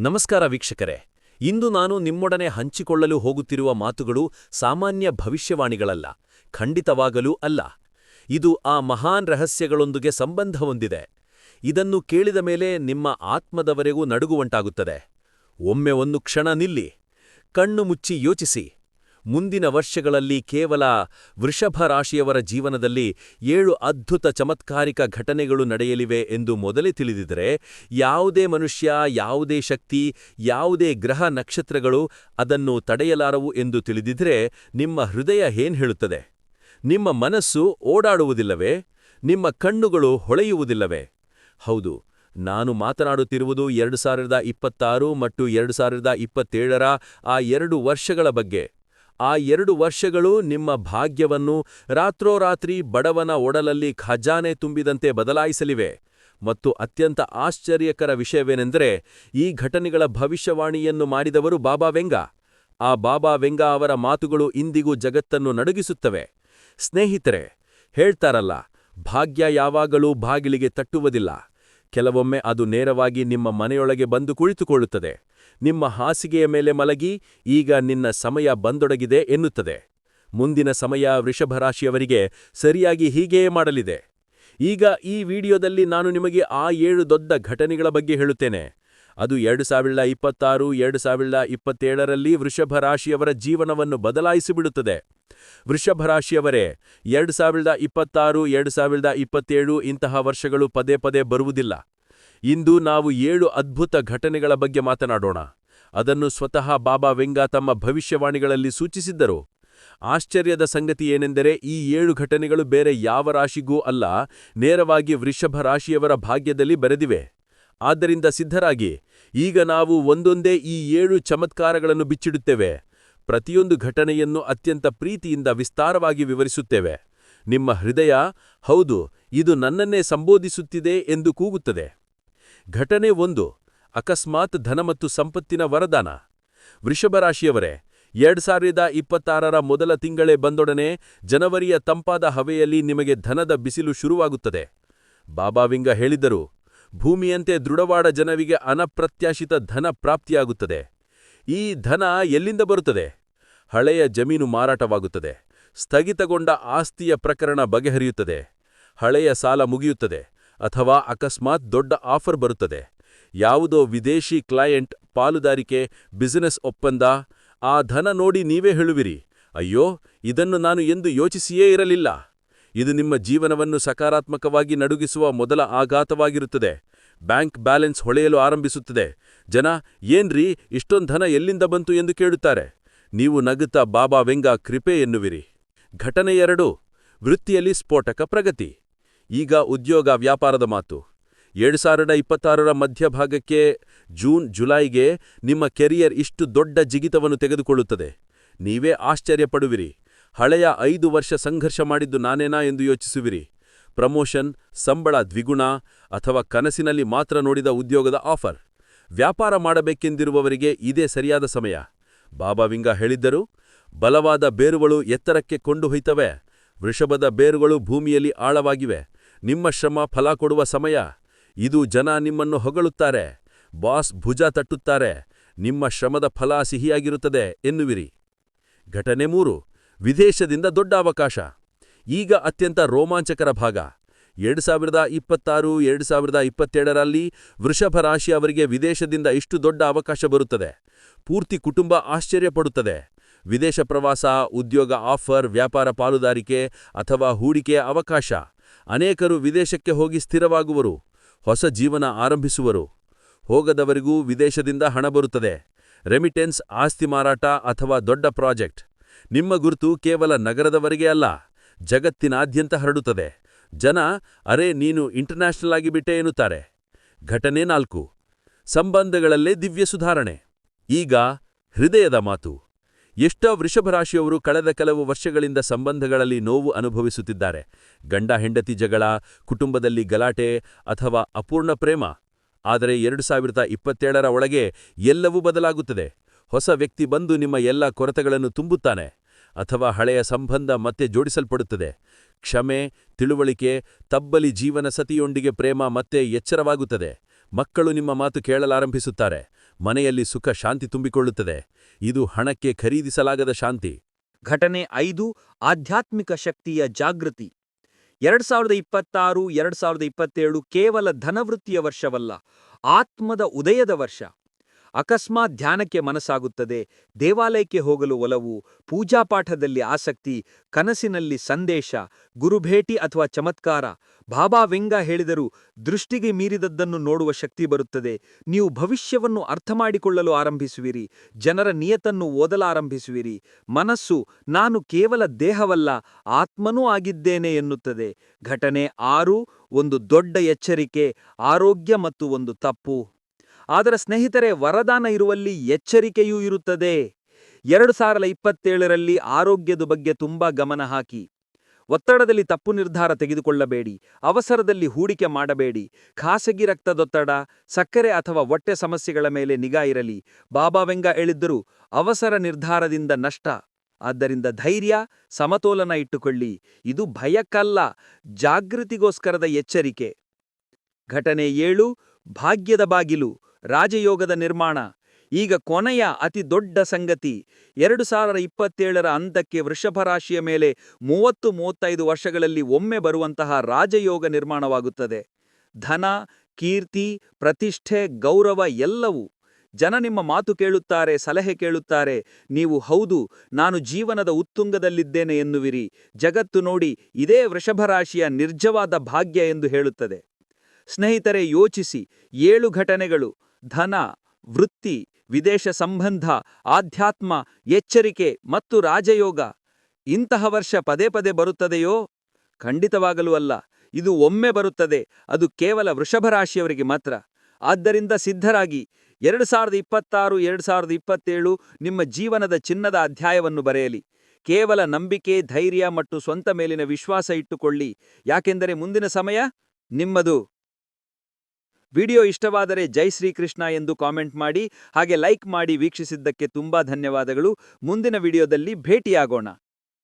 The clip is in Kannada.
ನಮಸ್ಕಾರ ವೀಕ್ಷಕರೇ. ಇಂದು ನಾನು ನಿಮ್ಮೊಡನೆ ಹಂಚಿಕೊಳ್ಳಲು ಹೋಗುತ್ತಿರುವ ಮಾತುಗಳು ಸಾಮಾನ್ಯ ಭವಿಷ್ಯವಾಣಿಗಳಲ್ಲ, ಖಂಡಿತವಾಗಲೂ ಅಲ್ಲ. ಇದು ಆ ಮಹಾನ್ ರಹಸ್ಯಗಳೊಂದಿಗೆ ಸಂಬಂಧ ಹೊಂದಿದೆ. ಇದನ್ನು ಕೇಳಿದ ಮೇಲೆ ನಿಮ್ಮ ಆತ್ಮದವರೆಗೂ ನಡುಗುವಂಟಾಗುತ್ತದೆ. ಒಮ್ಮೆ ಒಂದು ಕ್ಷಣ ನಿಲ್ಲಿ, ಕಣ್ಣು ಮುಚ್ಚಿ ಯೋಚಿಸಿ. ಮುಂದಿನ ವರ್ಷಗಳಲ್ಲಿ ಕೇವಲ ವೃಷಭ ರಾಶಿಯವರ ಜೀವನದಲ್ಲಿ ಏಳು ಅದ್ಭುತ ಚಮತ್ಕಾರಿಕ ಘಟನೆಗಳು ನಡೆಯಲಿವೆ ಎಂದು ಮೊದಲೇ ತಿಳಿದಿದರೆ ಯಾವುದೇ ಮನುಷ್ಯ, ಯಾವುದೇ ಶಕ್ತಿ, ಯಾವುದೇ ಗ್ರಹ ನಕ್ಷತ್ರಗಳು ಅದನ್ನು ತಡೆಯಲಾರವು ಎಂದು ತಿಳಿದಿದ್ರೆ ನಿಮ್ಮ ಹೃದಯ ಏನ್ ಹೇಳುತ್ತದೆ? ನಿಮ್ಮ ಮನಸ್ಸು ಓಡಾಡುವುದಿಲ್ಲವೇ? ನಿಮ್ಮ ಕಣ್ಣುಗಳು ಹೊಳೆಯುವುದಿಲ್ಲವೇ? ಹೌದು, ನಾನು ಮಾತನಾಡುತ್ತಿರುವುದು ಎರಡು ಸಾವಿರದ ಇಪ್ಪತ್ತಾರು ಮತ್ತು ಎರಡು ಸಾವಿರದ ಇಪ್ಪತ್ತೇಳರ ಆ ಎರಡು ವರ್ಷಗಳ ಬಗ್ಗೆ. ಆ ಎರಡು ವರ್ಷಗಳು ನಿಮ್ಮ ಭಾಗ್ಯವನ್ನು ರಾತ್ರೋರಾತ್ರಿ ಬಡವನ ಒಡಲಲ್ಲಿ ಖಜಾನೆ ತುಂಬಿದಂತೆ ಬದಲಾಯಿಸಲಿವೆ. ಮತ್ತು ಅತ್ಯಂತ ಆಶ್ಚರ್ಯಕರ ವಿಷಯವೇನೆಂದರೆ, ಈ ಘಟನೆಗಳ ಭವಿಷ್ಯವಾಣಿಯನ್ನು ಮಾಡಿದವರು ಬಾಬಾ ವೆಂಗ. ಆ ಬಾಬಾ ವೆಂಗ ಅವರ ಮಾತುಗಳು ಇಂದಿಗೂ ಜಗತ್ತನ್ನು ನಡುಗಿಸುತ್ತವೆ. ಸ್ನೇಹಿತರೆ, ಹೇಳ್ತಾರಲ್ಲ, ಭಾಗ್ಯ ಯಾವಾಗಲೂ ಬಾಗಿಲಿಗೆ ತಟ್ಟುವುದಿಲ್ಲ. ಕೆಲವೊಮ್ಮೆ ಅದು ನೇರವಾಗಿ ನಿಮ್ಮ ಮನೆಯೊಳಗೆ ಬಂದು ಕುಳಿತುಕೊಳ್ಳುತ್ತದೆ. ನಿಮ್ಮ ಹಾಸಿಗೆಯ ಮೇಲೆ ಮಲಗಿ, ಈಗ ನಿನ್ನ ಸಮಯ ಬಂದೊಡಗಿದೆ ಎನ್ನುತ್ತದೆ. ಮುಂದಿನ ಸಮಯ ವೃಷಭರಾಶಿಯವರಿಗೆ ಸರಿಯಾಗಿ ಹೀಗೆಯೇ ಮಾಡಲಿದೆ. ಈಗ ಈ ವಿಡಿಯೋದಲ್ಲಿ ನಾನು ನಿಮಗೆ ಆ ಏಳು ದೊಡ್ಡ ಘಟನೆಗಳ ಬಗ್ಗೆ ಹೇಳುತ್ತೇನೆ. ಅದು ಎರಡು ಸಾವಿರದ ಇಪ್ಪತ್ತಾರು, ಎರಡು ಸಾವಿರದ ಇಪ್ಪತ್ತೇಳರಲ್ಲಿ ವೃಷಭ ರಾಶಿಯವರ ಜೀವನವನ್ನು ಬದಲಾಯಿಸಿಬಿಡುತ್ತದೆ ವೃಷಭ ರಾಶಿಯವರೇ, ಎರಡು ಸಾವಿರದ ಇಪ್ಪತ್ತಾರು, ಎರಡು ಸಾವಿರದ ಇಪ್ಪತ್ತೇಳು ಇಂತಹ ವರ್ಷಗಳು ಪದೇ ಪದೇ ಬರುವುದಿಲ್ಲ. ಇಂದು ನಾವು ಏಳು ಅದ್ಭುತ ಘಟನೆಗಳ ಬಗ್ಗೆ ಮಾತನಾಡೋಣ. ಅದನ್ನು ಸ್ವತಃ ಬಾಬಾ ವೆಂಗ ತಮ್ಮ ಭವಿಷ್ಯವಾಣಿಗಳಲ್ಲಿ ಸೂಚಿಸಿದ್ದರು. ಆಶ್ಚರ್ಯದ ಸಂಗತಿ ಏನೆಂದರೆ ಈ ಏಳು ಘಟನೆಗಳು ಬೇರೆ ಯಾವ ರಾಶಿಗೂ ಅಲ್ಲ, ನೇರವಾಗಿ ವೃಷಭ ರಾಶಿಯವರ ಭಾಗ್ಯದಲ್ಲಿ ಬರೆದಿವೆ. ಆದ್ದರಿಂದ ಸಿದ್ಧರಾಗಿ, ಈಗ ನಾವು ಒಂದೊಂದೇ ಈ ಏಳು ಚಮತ್ಕಾರಗಳನ್ನು ಬಿಚ್ಚಿಡುತ್ತೇವೆ. ಪ್ರತಿಯೊಂದು ಘಟನೆಯನ್ನು ಅತ್ಯಂತ ಪ್ರೀತಿಯಿಂದ ವಿಸ್ತಾರವಾಗಿ ವಿವರಿಸುತ್ತೇವೆ. ನಿಮ್ಮ ಹೃದಯ, ಹೌದು, ಇದು ನನ್ನನ್ನೇ ಸಂಬೋಧಿಸುತ್ತಿದೆ ಎಂದು ಕೂಗುತ್ತದೆ. ಘಟನೆ ಒಂದು, ಅಕಸ್ಮಾತ್ ಧನ ಮತ್ತು ಸಂಪತ್ತಿನ ವರದಾನ. ವೃಷಭರಾಶಿಯವರೇ ಎರಡ್ ಸಾವಿರದ ಇಪ್ಪತ್ತಾರರ ಮೊದಲ ತಿಂಗಳೇ ಬಂದೊಡನೆ ಜನವರಿಯ ತಂಪಾದ ಹವೆಯಲ್ಲಿ ನಿಮಗೆ ಧನದ ಬಿಸಿಲು ಶುರುವಾಗುತ್ತದೆ. ಬಾಬಾವಿಂಗ ಹೇಳಿದರು, ಭೂಮಿಯಂತೆ ದೃಢವಾದ ಜನವಿಗೆ ಅನಪ್ರತ್ಯಾಶಿತ ಧನ ಪ್ರಾಪ್ತಿಯಾಗುತ್ತದೆ. ಈ ಧನ ಎಲ್ಲಿಂದ ಬರುತ್ತದೆ? ಹಳೆಯ ಜಮೀನು ಮಾರಾಟವಾಗುತ್ತದೆ. ಸ್ಥಗಿತಗೊಂಡ ಆಸ್ತಿಯ ಪ್ರಕರಣ ಬಗೆಹರಿಯುತ್ತದೆ. ಹಳೆಯ ಸಾಲ ಮುಗಿಯುತ್ತದೆ. ಅಥವಾ ಅಕಸ್ಮಾತ್ ದೊಡ್ಡ ಆಫರ್ ಬರುತ್ತದೆ. ಯಾವುದೋ ವಿದೇಶಿ ಕ್ಲೈಂಟ್ ಪಾಲುದಾರಿಕೆ, ಬಿಸಿನೆಸ್ ಒಪ್ಪಂದ, ಆ ಧನ ನೋಡಿ ನೀವೇ ಹೇಳುವಿರಿ. ಅಯ್ಯೋ, ಇದನ್ನು ನಾನು ಎಂದು ಯೋಚಿಸಿಯೇ ಇರಲಿಲ್ಲ. ಇದು ನಿಮ್ಮ ಜೀವನವನ್ನು ಸಕಾರಾತ್ಮಕವಾಗಿ ನಡುಗಿಸುವ ಮೊದಲ ಆಘಾತವಾಗಿರುತ್ತದೆ. Bank balance ಹೊಳೆಯಲು ಆರಂಭಿಸುತ್ತದೆ. ಜನ, ಏನ್ರಿ, ಇಷ್ಟೊಂದು ಧನ ಎಲ್ಲಿಂದ ಬಂತು ಎಂದು ಕೇಳುತ್ತಾರೆ. ನೀವು ನಗುತ್ತಾ ಬಾಬಾ ವೆಂಗ ಕೃಪೆ ಎನ್ನುವಿರಿ. ಘಟನೆ ಎರಡು, ವೃತ್ತಿಯಲ್ಲಿ ಸ್ಫೋಟಕ ಪ್ರಗತಿ. ಈಗ ಉದ್ಯೋಗ ವ್ಯಾಪಾರದ ಮಾತು. ಎರಡು ಸಾವಿರದ ಇಪ್ಪತ್ತಾರರ ಮಧ್ಯಭಾಗಕ್ಕೆ ಜೂನ್, ಜುಲೈಗೆ ನಿಮ್ಮ ಕೆರಿಯರ್ ಇಷ್ಟು ದೊಡ್ಡ ಜಿಗಿತವನ್ನು ತೆಗೆದುಕೊಳ್ಳುತ್ತದೆ. ನೀವೇ ಆಶ್ಚರ್ಯಪಡುವಿರಿ. ಹಳೆಯ ಐದು ವರ್ಷ ಸಂಘರ್ಷ ಮಾಡಿದ್ದು ನಾನೇನಾ ಎಂದು ಯೋಚಿಸುವಿರಿ. ಪ್ರಮೋಷನ್, ಸಂಬಳ ದ್ವಿಗುಣ ಅಥವಾ ಕನಸಿನಲ್ಲಿ ಮಾತ್ರ ನೋಡಿದ ಉದ್ಯೋಗದ ಆಫರ್. ವ್ಯಾಪಾರ ಮಾಡಬೇಕೆಂದಿರುವವರಿಗೆ ಇದೇ ಸರಿಯಾದ ಸಮಯ. ಬಾಬಾ ವಿಂಗ ಹೇಳಿದ್ದರು, ಬಲವಾದ ಬೇರುಗಳು ಎತ್ತರಕ್ಕೆ ಕೊಂಡುಹೊಯ್ತವೆ. ವೃಷಭದ ಬೇರುಗಳು ಭೂಮಿಯಲ್ಲಿ ಆಳವಾಗಿವೆ. ನಿಮ್ಮ ಶ್ರಮ ಫಲ ಕೊಡುವ ಸಮಯ. ಇದು ಜನ ನಿಮ್ಮನ್ನು ಹೊಗಳುತ್ತಾರೆ. ಬಾಸ್ ಭುಜ ತಟ್ಟುತ್ತಾರೆ. ನಿಮ್ಮ ಶ್ರಮದ ಫಲ ಸಿಹಿಯಾಗಿರುತ್ತದೆ ಎನ್ನುವಿರಿ. ಘಟನೆ ಮೂರು. ವಿದೇಶದಿಂದ ದೊಡ್ಡ ಅವಕಾಶ. ಈಗ ಅತ್ಯಂತ ರೋಮಾಂಚಕರ ಭಾಗ. ಎರಡು ಸಾವಿರದ ಇಪ್ಪತ್ತಾರು, ಎರಡು ಸಾವಿರದ ಇಪ್ಪತ್ತೇಳರಲ್ಲಿ ವೃಷಭ ರಾಶಿ ಅವರಿಗೆ ವಿದೇಶದಿಂದ ಇಷ್ಟು ದೊಡ್ಡ ಅವಕಾಶ ಬರುತ್ತದೆ. ಪೂರ್ತಿ ಕುಟುಂಬ ಆಶ್ಚರ್ಯಪಡುತ್ತದೆ. ವಿದೇಶ ಪ್ರವಾಸ, ಉದ್ಯೋಗ ಆಫರ್, ವ್ಯಾಪಾರ ಪಾಲುದಾರಿಕೆ ಅಥವಾ ಹೂಡಿಕೆಯ ಅವಕಾಶ. ಅನೇಕರು ವಿದೇಶಕ್ಕೆ ಹೋಗಿ ಸ್ಥಿರವಾಗುವರು, ಹೊಸ ಜೀವನ ಆರಂಭಿಸುವರು. ಹೋಗದವರಿಗೂ ವಿದೇಶದಿಂದ ಹಣ ಬರುತ್ತದೆ. ರೆಮಿಟೆನ್ಸ್, ಆಸ್ತಿ ಮಾರಾಟ ಅಥವಾ ದೊಡ್ಡ ಪ್ರಾಜೆಕ್ಟ್. ನಿಮ್ಮ ಗುರುತು ಕೇವಲ ನಗರದವರೆಗೆ ಅಲ್ಲ, ಜಗತ್ತಿನಾದ್ಯಂತ ಹರಡುತ್ತದೆ. ಜನ, ಅರೆ, ನೀನು ಇಂಟರ್ನ್ಯಾಷನಲ್ ಆಗಿಬಿಟ್ಟೆ ಎನ್ನುತ್ತಾರೆ. ಘಟನೆ ನಾಲ್ಕು. ಸಂಬಂಧಗಳಲ್ಲೇ ದಿವ್ಯ ಸುಧಾರಣೆ. ಈಗ ಹೃದಯದ ಮಾತು. ಎಷ್ಟೋ ವೃಷಭರಾಶಿಯವರು ಕಳೆದ ಕೆಲವು ವರ್ಷಗಳಿಂದ ಸಂಬಂಧಗಳಲ್ಲಿ ನೋವು ಅನುಭವಿಸುತ್ತಿದ್ದಾರೆ. ಗಂಡ ಹೆಂಡತಿ ಜಗಳ, ಕುಟುಂಬದಲ್ಲಿ ಗಲಾಟೆ ಅಥವಾ ಅಪೂರ್ಣ ಪ್ರೇಮ. ಆದರೆ ಎರಡು ಸಾವಿರದ ಇಪ್ಪತ್ತೇಳರ ಒಳಗೆ ಎಲ್ಲವೂ ಬದಲಾಗುತ್ತದೆ. ಹೊಸ ವ್ಯಕ್ತಿ ಬಂದು ನಿಮ್ಮ ಎಲ್ಲ ಕೊರತೆಗಳನ್ನು ತುಂಬುತ್ತಾನೆ ಅಥವಾ ಹಳೆಯ ಸಂಬಂಧ ಮತ್ತೆ ಜೋಡಿಸಲ್ಪಡುತ್ತದೆ. ಕ್ಷಮೆ, ತಿಳುವಳಿಕೆ, ತಬ್ಬಲಿ ಜೀವನ ಸತಿಯೊಂದಿಗೆ ಪ್ರೇಮ ಮತ್ತೆ ಎಚ್ಚರವಾಗುತ್ತದೆ. ಮಕ್ಕಳು ನಿಮ್ಮ ಮಾತು ಕೇಳಲಾರಂಭಿಸುತ್ತಾರೆ. ಮನೆಯಲ್ಲಿ ಸುಖ ಶಾಂತಿ ತುಂಬಿಕೊಳ್ಳುತ್ತದೆ. ಇದು ಹಣಕ್ಕೆ ಖರೀದಿಸಲಾಗದ ಶಾಂತಿ. ಘಟನೆ ಐದು, ಆಧ್ಯಾತ್ಮಿಕ ಶಕ್ತಿಯ ಜಾಗೃತಿ. ಎರಡ್ ಸಾವಿರದ ಇಪ್ಪತ್ತಾರು, ಎರಡ್ ಸಾವಿರದ ಇಪ್ಪತ್ತೇಳು ಕೇವಲ ಧನವೃತ್ತಿಯ ವರ್ಷವಲ್ಲ, ಆತ್ಮದ ಉದಯದ ವರ್ಷ. ಅಕಸ್ಮಾತ್ ಧ್ಯಾನಕ್ಕೆ ಮನಸ್ಸಾಗುತ್ತದೆ. ದೇವಾಲಯಕ್ಕೆ ಹೋಗಲು ಒಲವು, ಪೂಜಾಪಾಠದಲ್ಲಿ ಆಸಕ್ತಿ, ಕನಸಿನಲ್ಲಿ ಸಂದೇಶ, ಗುರುಭೇಟಿ ಅಥವಾ ಚಮತ್ಕಾರ. ಬಾಬಾ ವೆಂಗ ಹೇಳಿದರು, ದೃಷ್ಟಿಗೆ ಮೀರಿದದ್ದನ್ನು ನೋಡುವ ಶಕ್ತಿ ಬರುತ್ತದೆ. ನೀವು ಭವಿಷ್ಯವನ್ನು ಅರ್ಥಮಾಡಿಕೊಳ್ಳಲು ಆರಂಭಿಸುವಿರಿ. ಜನರ ನಿಯತನ್ನು ಓದಲಾರಂಭಿಸುವಿರಿ. ಮನಸ್ಸು, ನಾನು ಕೇವಲ ದೇಹವಲ್ಲ, ಆತ್ಮನೂ ಆಗಿದ್ದೇನೆ ಎನ್ನುತ್ತದೆ. ಘಟನೆ ಆರು, ಒಂದು ದೊಡ್ಡ ಎಚ್ಚರಿಕೆ, ಆರೋಗ್ಯ ಮತ್ತು ಒಂದು ತಪ್ಪು. ಆದರೆ ಸ್ನೇಹಿತರೆ, ವರದಾನ ಇರುವಲ್ಲಿ ಎಚ್ಚರಿಕೆಯೂ ಇರುತ್ತದೆ. ಎರಡು ಸಾವಿರದ ಇಪ್ಪತ್ತೇಳರಲ್ಲಿ ಆರೋಗ್ಯದ ಬಗ್ಗೆ ತುಂಬಾ ಗಮನ ಹಾಕಿ. ಒತ್ತಡದಲ್ಲಿ ತಪ್ಪು ನಿರ್ಧಾರ ತೆಗೆದುಕೊಳ್ಳಬೇಡಿ. ಅವಸರದಲ್ಲಿ ಹೂಡಿಕೆ ಮಾಡಬೇಡಿ. ಖಾಸಗಿ ರಕ್ತದೊತ್ತಡ, ಸಕ್ಕರೆ ಅಥವಾ ಹೊಟ್ಟೆ ಸಮಸ್ಯೆಗಳ ಮೇಲೆ ನಿಗಾ ಇರಲಿ. ಬಾಬಾ ವೆಂಗ ಹೇಳಿದ್ದರು, ಅವಸರ ನಿರ್ಧಾರದಿಂದ ನಷ್ಟ. ಆದ್ದರಿಂದ ಧೈರ್ಯ, ಸಮತೋಲನ ಇಟ್ಟುಕೊಳ್ಳಿ. ಇದು ಭಯಕ್ಕಲ್ಲ, ಜಾಗೃತಿಗೋಸ್ಕರದ ಎಚ್ಚರಿಕೆ. ಘಟನೆ ಏಳು, ಭಾಗ್ಯದ ಬಾಗಿಲು. ರಾಜಯೋಗದ ನಿರ್ಮಾಣ. ಈಗ ಕೊನೆಯ ಅತಿ ದೊಡ್ಡ ಸಂಗತಿ, ಎರಡು ಸಾವಿರ ಇಪ್ಪತ್ತೇಳರ ಅಂತಕ್ಕೆ ವೃಷಭ ರಾಶಿಯ ಮೇಲೆ ಮೂವತ್ತು ಮೂವತ್ತೈದು ವರ್ಷಗಳಲ್ಲಿ ಒಮ್ಮೆ ಬರುವಂತಹ ರಾಜಯೋಗ ನಿರ್ಮಾಣವಾಗುತ್ತದೆ. ಧನ, ಕೀರ್ತಿ, ಪ್ರತಿಷ್ಠೆ, ಗೌರವ ಎಲ್ಲವೂ. ಜನ ನಿಮ್ಮ ಮಾತು ಕೇಳುತ್ತಾರೆ, ಸಲಹೆ ಕೇಳುತ್ತಾರೆ. ನೀವು ಹೌದು, ನಾನು ಜೀವನದ ಉತ್ತುಂಗದಲ್ಲಿದ್ದೇನೆ ಎನ್ನುವಿರಿ. ಜಗತ್ತು ನೋಡಿ, ಇದೇ ವೃಷಭ ರಾಶಿಯ ನಿರ್ಜವಾದ ಭಾಗ್ಯ ಎಂದು ಹೇಳುತ್ತದೆ. ಸ್ನೇಹಿತರೆ, ಯೋಚಿಸಿ. ಏಳು ಘಟನೆಗಳು. ಧನ, ವೃತ್ತಿ, ವಿದೇಶ ಸಂಬಂಧ, ಆಧ್ಯಾತ್ಮ, ಎಚ್ಚರಿಕೆ ಮತ್ತು ರಾಜಯೋಗ ಇಂತಹ ವರ್ಷ ಪದೇ ಪದೇ ಬರುತ್ತದೆಯೋ? ಖಂಡಿತವಾಗಲೂ ಅಲ್ಲ. ಇದು ಒಮ್ಮೆ ಬರುತ್ತದೆ. ಅದು ಕೇವಲ ವೃಷಭ ರಾಶಿಯವರಿಗೆ ಮಾತ್ರ. ಆದ್ದರಿಂದ ಸಿದ್ಧರಾಗಿ ಎರಡು ಸಾವಿರದ ಇಪ್ಪತ್ತಾರು, ಎರಡು ಸಾವಿರದ ಇಪ್ಪತ್ತೇಳು ನಿಮ್ಮ ಜೀವನದ ಚಿನ್ನದ ಅಧ್ಯಾಯವನ್ನು ಬರೆಯಲಿ. ಕೇವಲ ನಂಬಿಕೆ, ಧೈರ್ಯ ಮತ್ತು ಸ್ವಂತ ಮೇಲಿನ ವಿಶ್ವಾಸ ಇಟ್ಟುಕೊಳ್ಳಿ. ಯಾಕೆಂದರೆ ಮುಂದಿನ ಸಮಯ ನಿಮ್ಮದು. ವಿಡಿಯೋ ಇಷ್ಟವಾದರೆ ಜೈ ಶ್ರೀಕೃಷ್ಣ ಎಂದು ಕಾಮೆಂಟ್ ಮಾಡಿ ಹಾಗೆ ಲೈಕ್ ಮಾಡಿ ವೀಕ್ಷಿಸಿದ್ದಕ್ಕೆ ತುಂಬಾ ಧನ್ಯವಾದಗಳು. ಮುಂದಿನ ವಿಡಿಯೋದಲ್ಲಿ ಭೇಟಿಯಾಗೋಣ.